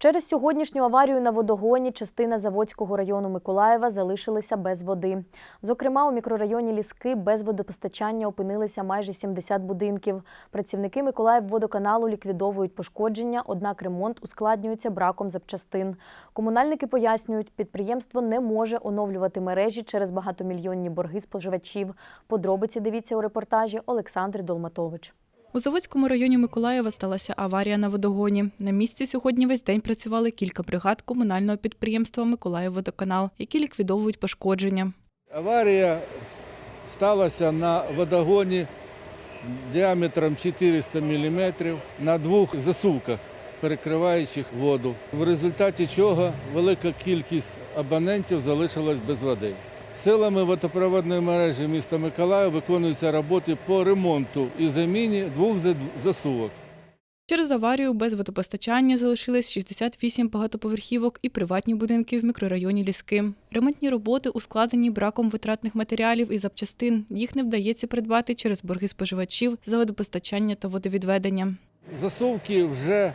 Через сьогоднішню аварію на водогоні частина Заводського району Миколаєва залишилася без води. Зокрема, у мікрорайоні Ліски без водопостачання опинилися майже 70 будинків. Працівники Миколаївводоканалу ліквідовують пошкодження, однак ремонт ускладнюється браком запчастин. Комунальники пояснюють, підприємство не може оновлювати мережі через багатомільйонні борги споживачів. Подробиці дивіться у репортажі Олександри Долматович. У Заводському районі Миколаєва сталася аварія на водогоні. На місці сьогодні весь день працювали кілька бригад комунального підприємства Миколаївводоканал, які ліквідовують пошкодження. Аварія сталася на водогоні діаметром 400 мм на двох засувках, перекриваючих воду, в результаті чого велика кількість абонентів залишилась без води. Силами водопроводної мережі міста Миколаїв виконуються роботи по ремонту і заміні двох засувок. Через аварію без водопостачання залишились 68 багатоповерхівок і приватні будинки в мікрорайоні Ліски. Ремонтні роботи ускладнені браком витратних матеріалів і запчастин. Їх не вдається придбати через борги споживачів за водопостачання та водовідведення. Засувки вже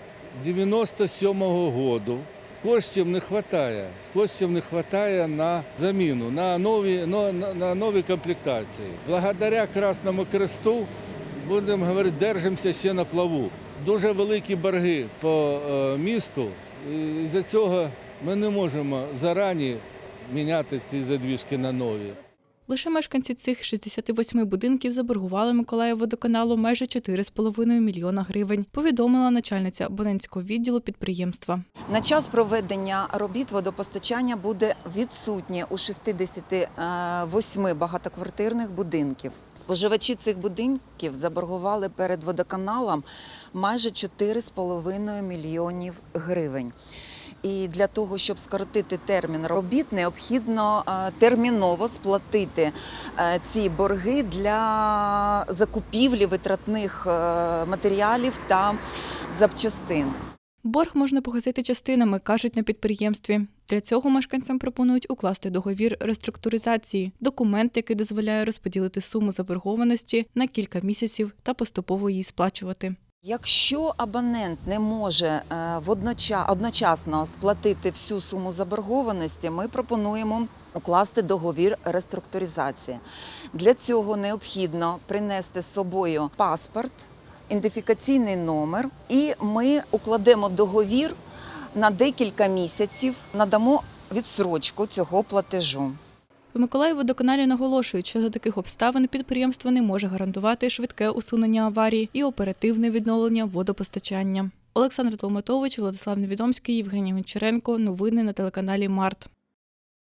97-го року. Коштів не вистачає. Коштів не вистачає на заміну, на нові, на, нові комплектації. Благодаря Красному Кресту, будемо говорити, держимося ще на плаву. Дуже великі борги по е, місту. І за цього ми не можемо зарані міняти ці задвіжки на нові. Лише мешканці цих 68 будинків заборгували Миколаївводоканалу майже 4,5 мільйона гривень, повідомила начальниця Боненського відділу підприємства. На час проведення робіт водопостачання буде відсутнє у 68 багатоквартирних будинків. Споживачі цих будинків заборгували перед водоканалом майже 4,5 мільйонів гривень. І для того, щоб скоротити термін робіт, необхідно е, терміново сплатити е, ці борги для закупівлі витратних е, матеріалів та запчастин. Борг можна погасити частинами, кажуть на підприємстві. Для цього мешканцям пропонують укласти договір реструктуризації, документ, який дозволяє розподілити суму заборгованості на кілька місяців та поступово її сплачувати. Якщо абонент не може е, одночасно сплатити всю суму заборгованості, ми пропонуємо укласти договір реструктуризації. Для цього необхідно принести з собою паспорт, ідентифікаційний номер, і ми укладемо договір на декілька місяців, надамо відсрочку цього платежу. В Миколаївводоканалі наголошують, що за таких обставин підприємство не може гарантувати швидке усунення аварії і оперативне відновлення водопостачання. Олександр Толматович, Владислав Невідомський, Євгеній Гончаренко. Новини на телеканалі Март.